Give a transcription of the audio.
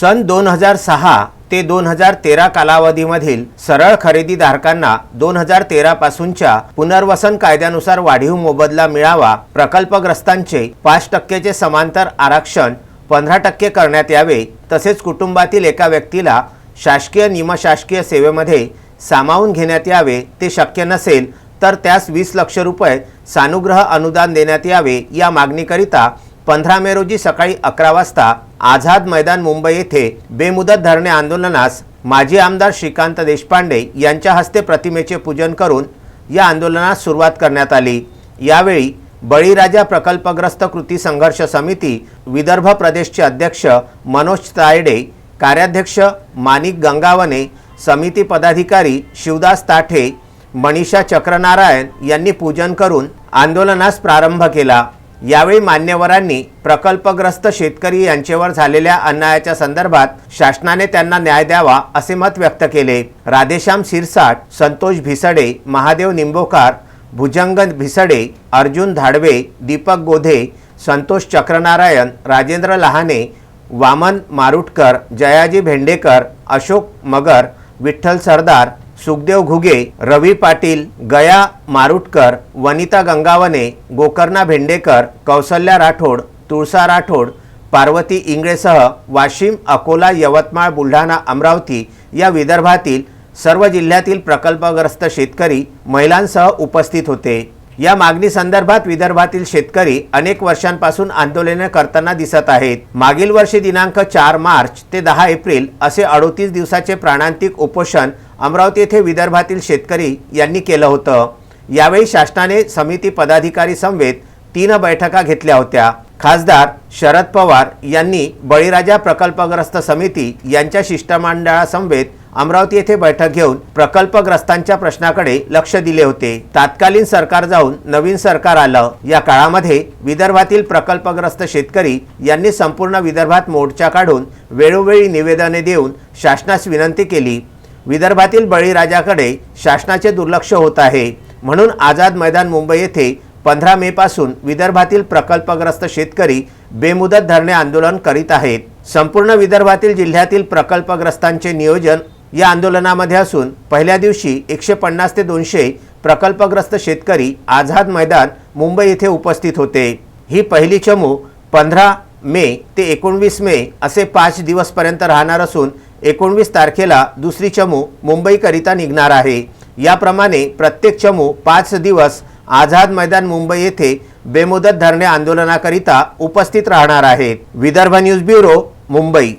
सन दोन हजार सहा ते दोन हजार तेरा कालावधीमधील सरळ खरेदीधारकांना दोन हजार तेरापासूनच्या पुनर्वसन कायद्यानुसार वाढीव मोबदला मिळावा प्रकल्पग्रस्तांचे पाच टक्क्याचे समांतर आरक्षण पंधरा टक्के करण्यात यावे तसेच कुटुंबातील एका व्यक्तीला शासकीय निमशासकीय सेवेमध्ये सामावून घेण्यात यावे ते शक्य नसेल तर त्यास वीस लक्ष रुपये सानुग्रह अनुदान देण्यात यावे या मागणीकरिता पंधरा मे रोजी सकाळी अकरा वाजता आझाद मैदान मुंबई येथे बेमुदत धरणे आंदोलनास माजी आमदार श्रीकांत देशपांडे यांच्या हस्ते प्रतिमेचे पूजन करून या आंदोलनास सुरुवात करण्यात आली. यावेळी बळीराजा प्रकल्पग्रस्त कृती संघर्ष समिती विदर्भ प्रदेशचे अध्यक्ष मनोज तायडे कार्याध्यक्ष माणिक गंगावने समिती पदाधिकारी शिवदास ताठे मनीषा चक्रनारायण यांनी पूजन करून आंदोलनास प्रारंभ केला. यावेळी मान्यवरांनी प्रकल्पग्रस्त शेतकरी यांचेवर झालेल्या अन्यायाच्या संदर्भात शासनाने त्यांना न्याय द्यावा असे मत व्यक्त केले. राधेश्याम शिरसाट संतोष भिसडे महादेव निंबोकार भुजंग भिसडे अर्जुन धाडवे दीपक गोधे संतोष चक्रनारायण राजेंद्र लहाने वामन मारुटकर जयाजी भेंडेकर अशोक मगर विठ्ठल सरदार सुखदेव घुगे रवी पाटील गया मारुटकर वनिता गंगावने गोकर्णा भेंडेकर कौसल्या राठोड तुळसा राठोड पार्वती इंगळेसह वाशिम अकोला यवतमाळ बुलढाणा अमरावती या विदर्भातील सर्व जिल्ह्यातील प्रकल्पग्रस्त शेतकरी महिलांसह उपस्थित होते. या मागणी संदर्भात विदर्भातील शेतकरी अनेक वर्षांपासून आंदोलने करताना दिसत आहेत. मागील वर्षी दिनांक चार मार्च ते दहा एप्रिल असे अडोतीस दिवसाचे प्राणांतिक उपोषण अमरावती येथे विदर्भातील शेतकरी यांनी केलं होतं. यावेळी शासनाने समिती पदाधिकारी समवेत तीन बैठका घेतल्या होत्या. खासदार शरद पवार यांनी बळीराजा प्रकल्पग्रस्त समिती यांच्या शिष्टमंडळासमवेत अमरावती येथे बैठक घेऊन प्रकल्पग्रस्तांच्या प्रश्नाकडे लक्ष दिले होते. तात्कालीन सरकार जाऊन नवीन सरकार आलं. या काळामध्ये विदर्भातील प्रकल्पग्रस्त शेतकरी यांनी संपूर्ण विदर्भात मोर्चा काढून वेळोवेळी निवेदने देऊन शासनास विनंती केली. विदर्भातील बळीराजाकडे शासनाचे दुर्लक्ष होत आहे. म्हणून आझाद मैदान मुंबई येथे पंधरा मे पासून विदर्भातील प्रकल्पग्रस्त शेतकरी बेमुदत धरणे आंदोलन करीत आहेत. संपूर्ण विदर्भातील जिल्ह्यातील प्रकल्पग्रस्तांचे नियोजन या आंदोलनामध्ये असून पहिल्या दिवशी एकशे पन्नास ते दोनशे प्रकल्पग्रस्त शेतकरी आझाद मैदान मुंबई येथे उपस्थित होते. ही पहिली चमू पंधरा मे ते एकोणवीस मे असे पाच दिवसपर्यंत राहणार असून एकोणवीस तारखेला दुसरी चमू मुंबईकरिता निघणार आहे. याप्रमाणे प्रत्येक चमू पाच दिवस आझाद मैदान मुंबई येथे बेमुदत धरणे आंदोलनाकरिता उपस्थित राहणार आहेत. Vidarbha news bureau Mumbai.